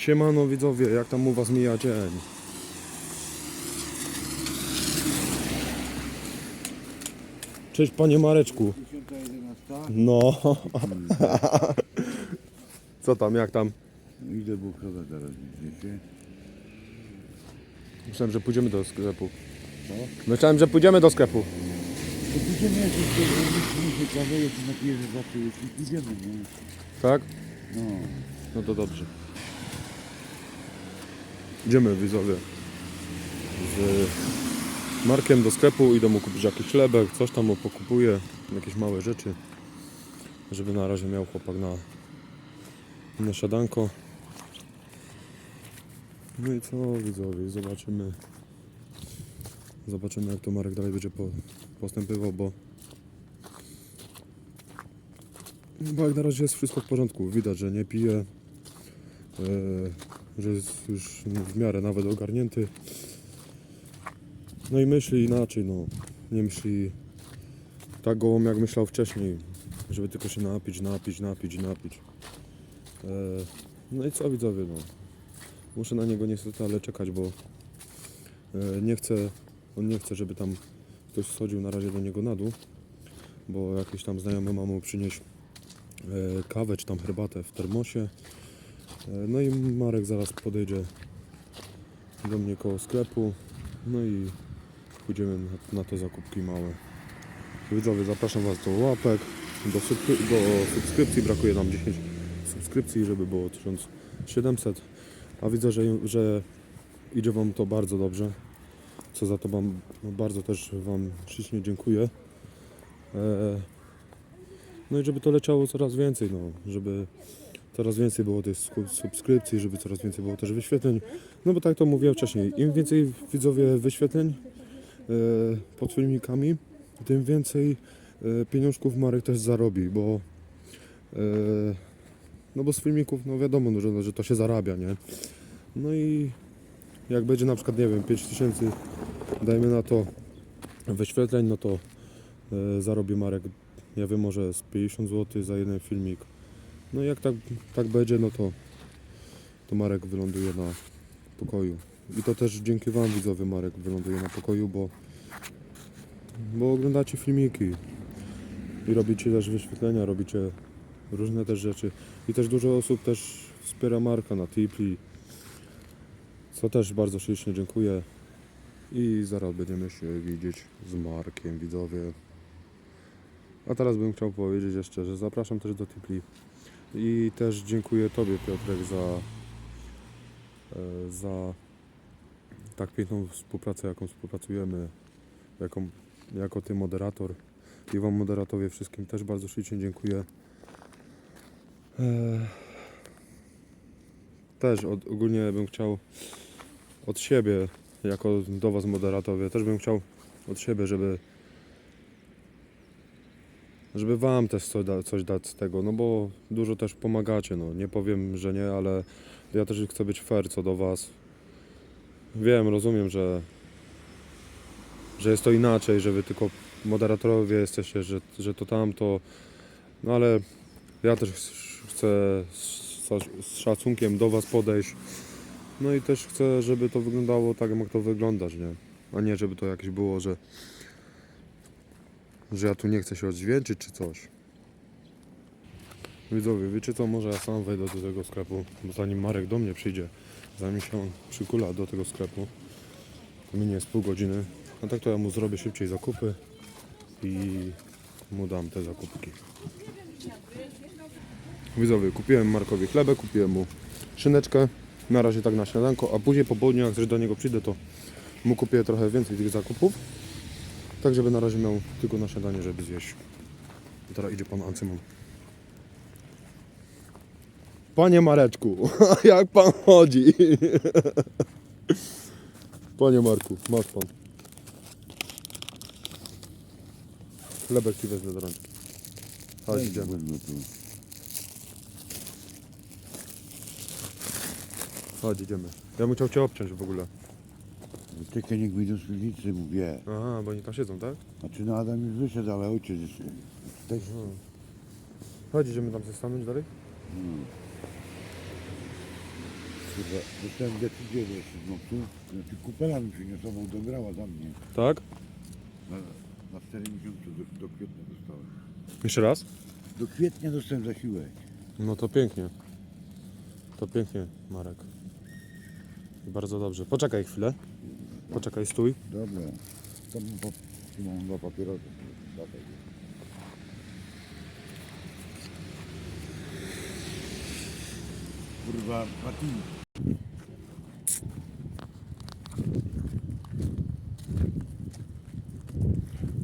Siemano widzowie, jak tam u was mija dzień? Cześć panie Mareczku. 1011. No. Co tam, jak tam? Idę bukowe teraz widzicie. Myślałem, że pójdziemy do sklepu. Co? Myślałem, że pójdziemy do sklepu. Pójdziemy to się kawę, pójdziemy, nie? Tak? No. No to dobrze. Idziemy widzowie. Z Markiem do sklepu, idę mu kupić jakiś chlebek, coś tam mu pokupuję, jakieś małe rzeczy, żeby na razie miał chłopak na, na siadanko. No i co widzowie, zobaczymy. Zobaczymy jak to Marek dalej będzie po, postępował, bo bo jak na razie jest wszystko w porządku. Widać, że nie pije, że jest już w miarę nawet ogarnięty. No i myśli inaczej, no. Nie myśli tak gołą jak myślał wcześniej, żeby tylko się napić, napić, napić napić. E, no i co widzowie, no. Muszę na niego niestety ale czekać, bo e, nie chcę, on nie chce, żeby tam ktoś schodził na razie do niego na dół, bo jakiś tam znajomy ma mu przynieść e, kawę czy tam herbatę w termosie. E, No i Marek zaraz podejdzie do mnie koło sklepu. No i pójdziemy na, te zakupki małe. Widzowie, zapraszam Was do łapek, do, subskry- do subskrypcji. Brakuje nam 10 subskrypcji, żeby było 1700. A widzę, że, że idzie Wam to bardzo dobrze. Co za to Wam bardzo też Wam ślicznie dziękuję. E, no i żeby to leciało coraz więcej, no, żeby coraz więcej było tych subskrypcji, żeby coraz więcej było też wyświetleń. No bo tak to mówiłem wcześniej, im więcej widzowie wyświetleń e, pod filmikami, tym więcej e, pieniążków Marek też zarobi, bo e, no bo z filmików, no wiadomo, no, że, że to się zarabia, nie? No i jak będzie na przykład, nie wiem, 5000 dajmy na to wyświetleń, no to e, zarobi Marek nie wiem, może z 50 zł za jeden filmik. No jak tak, tak będzie, no to, to Marek wyląduje na pokoju. I to też dzięki Wam widzowie Marek wyląduje na pokoju, bo, bo oglądacie filmiki i robicie też wyświetlenia, robicie różne też rzeczy. I też dużo osób też wspiera Marka na Tipli, co też bardzo ślicznie dziękuję. I zaraz będziemy się widzieć z Markiem, widzowie. A teraz bym chciał powiedzieć jeszcze, że zapraszam też do Tipli i też dziękuję Tobie Piotrek za, e, za tak piękną współpracę, jaką współpracujemy, jaką, jako Ty moderator i Wam moderatowie wszystkim też bardzo ślicznie dziękuję. E, Też od, ogólnie bym chciał od siebie, jako do Was moderatowie, też bym chciał od siebie, żeby żeby wam też coś, da, coś dać z tego, no bo dużo też pomagacie, no nie powiem, że nie, ale ja też chcę być fair co do was. Wiem, rozumiem, że że jest to inaczej, że wy tylko moderatorowie jesteście, że, że to tamto, no ale ja też ch- chcę z, z szacunkiem do was podejść, no i też chcę, żeby to wyglądało tak, jak to wyglądasz, nie? A nie, żeby to jakieś było, że że ja tu nie chcę się oddźwięczyć czy coś. Widzowie, wiecie co, może ja sam wejdę do tego sklepu, bo zanim Marek do mnie przyjdzie, zanim się on przykula do tego sklepu, to minie z pół godziny, a tak to ja mu zrobię szybciej zakupy i mu dam te zakupki. Widzowie, kupiłem Markowi chlebę, kupiłem mu szyneczkę, na razie tak na śniadanko, a później po południu, jak do niego przyjdę, to mu kupię trochę więcej tych zakupów. Tak, żeby na razie miał tylko na śniadanie, żeby zjeść. I teraz idzie pan Ancymon. Panie Mareczku, jak pan chodzi? Panie Marku, masz pan. Chlebek ci wezmę do ręki. Chodź, idziemy. Chodź, idziemy. Ja bym chciał cię obciąć w ogóle. Czekaj, niech wyjdą z piwnicy, mówię. Aha, bo oni tam siedzą, tak? Znaczy no Adam już wyszedł, ale ojciec jest też. Chodź, idziemy tam się stanąć dalej. Kurwa, dostałem decyzję jeszcze z nocy. Znaczy kupela mi przyniosła, bo dograła za mnie. Tak? Na, na 4 miesiące do, do kwietnia dostałem. Jeszcze raz? Do kwietnia dostałem zasiłek. No to pięknie. To pięknie, Marek. Bardzo dobrze. Poczekaj chwilę. Poczekaj, stój. Dobra. Tam tu mam dwa papierosy. Dawaj. Kurwa, Mati.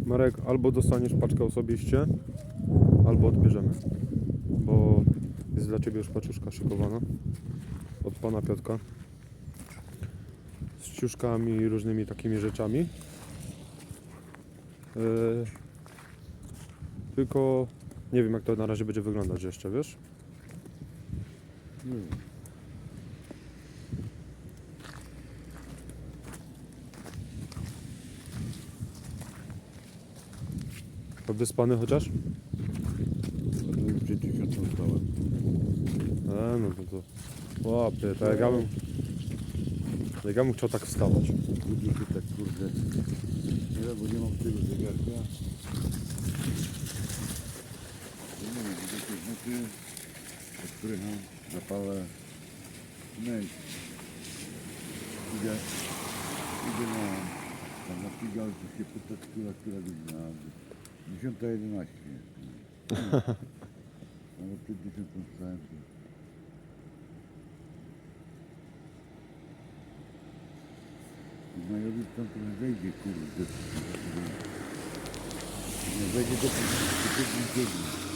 Marek, albo dostaniesz paczkę osobiście, albo odbierzemy. Bo jest dla Ciebie już paczuszka szykowana od Pana Piotka. Z ciuszkami i różnymi takimi rzeczami. Yy, tylko nie wiem jak to na razie będzie wyglądać jeszcze, wiesz? Nie wiem. Wyspany chociaż? A tysiącem stałem. E, no to to... Łapie, to jak ja bym... Jak ja bym chciał tak wstawać. Budzę się tak kurde. Nie bo nie mam tego zegarka. To nie wiem, gdzie te od których mam zapalę. No i idę, idę na, tam na pigalcu się pytać, która, która godzina. 10.11 jest. Ale przed 10 wstałem. Znajomy stąd nie wejdzie, kurde. Nie wejdzie do biegnie.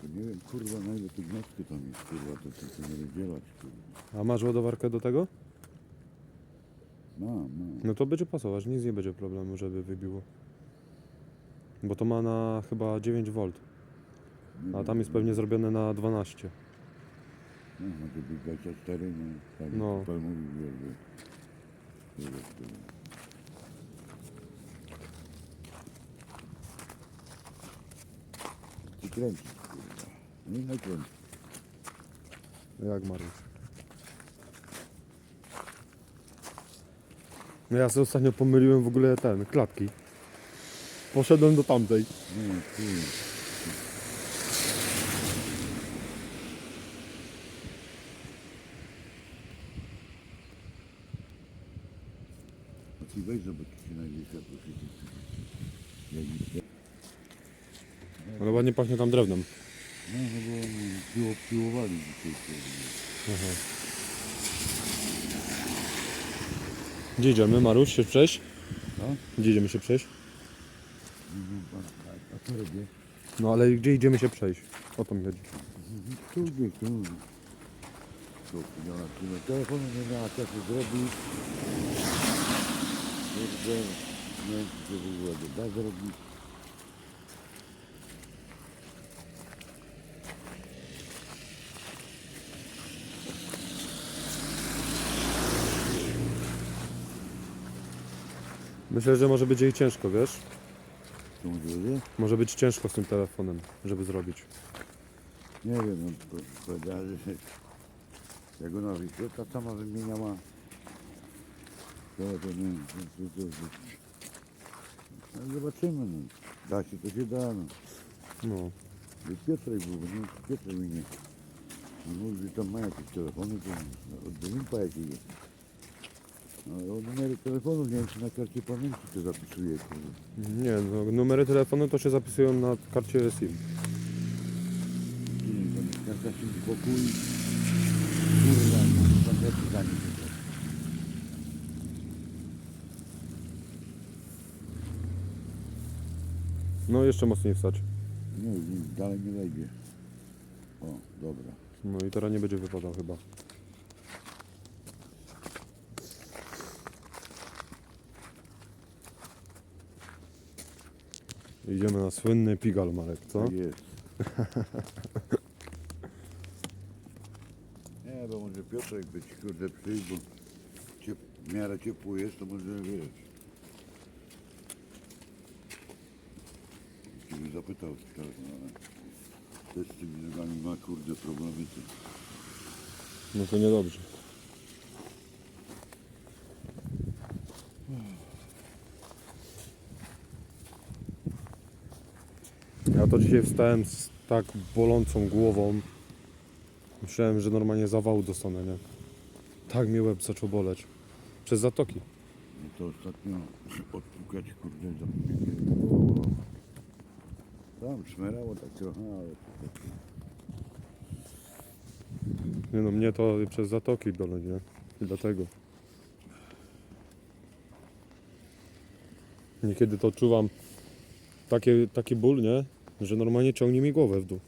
To nie wiem, kurwa, na ile tu gniazdko tam jest, kurwa, to to nie rozdzielać, kurwa. A masz ładowarkę do tego? Mam, mam. No to będzie pasować, nic nie będzie problemu, żeby wybiło. Bo to ma na chyba 9 V, a tam jest pewnie zrobione na 12. No, może być 24, no. Tak, No. no. Pan mówi, że... że- że- Ty kręcisz, kurwa. No i nakręcisz. Jak Mariusz? No ja sobie ostatnio pomyliłem w ogóle ten, klatki. Poszedłem do tamtej. Ty. A ty weź zobacz, czy się najdzie światło Ale ładnie pachnie tam drewnem. No, no bo piło, piłowali dzisiaj. kurwa. Gdzie idziemy, Maruś, się przejść? Gdzie idziemy się przejść? No, a- a- A co robię? No ale gdzie idziemy się przejść? O to mi chodzi. Tu gdzieś, tu. Tu, tyle telefonu, nie miała czasu zrobić. Kurde, no, to by było da zrobić. Myślę, że może być jej ciężko, wiesz? Może być ciężko z tym telefonem, żeby zrobić. Nie wiem, no, po- powiedziała, że jak ona ta sama wymieniała. To. No, zobaczymy, no. Da się, to się da, no. No. I Piotrek był, nie Piotrek mi nie. On mówi, że tam ma jakieś telefony, to no, od Limpa jakiegoś. No numery telefonów nie wiem, czy na karcie pamięci to zapisuje. kurde. Nie, no, numery telefonu to się zapisują na karcie SIM. Nie wiem, tam jest karta się pokój. Kurwa, no, tam lepiej za nim. No jeszcze mocniej wstać. Nie, nie, dalej nie wejdzie. O, dobra. No i teraz nie będzie wypadał chyba. Idziemy na słynny pigal, Marek, co? Tak jest. Nie, bo może Piotrek być, kurde, przyjść, bo ciep, w miarę ciepło jest, to może wiesz. Gdybym zapytał, czy tak, no, ale też z tymi nogami ma, kurde, problemy. To... No to niedobrze. To dzisiaj wstałem z tak bolącą głową. Myślałem, że normalnie zawału dostanę, nie? Tak mi łeb zaczął boleć. Przez zatoki. No to ostatnio odpukać kurde zapomniałem. Tam szmerało tak trochę, ale to tak. Nie no, mnie to przez zatoki boli, nie? I dlatego. Niekiedy to czuwam takie, taki ból, nie? Że normalnie ciągnie mi głowę w dół.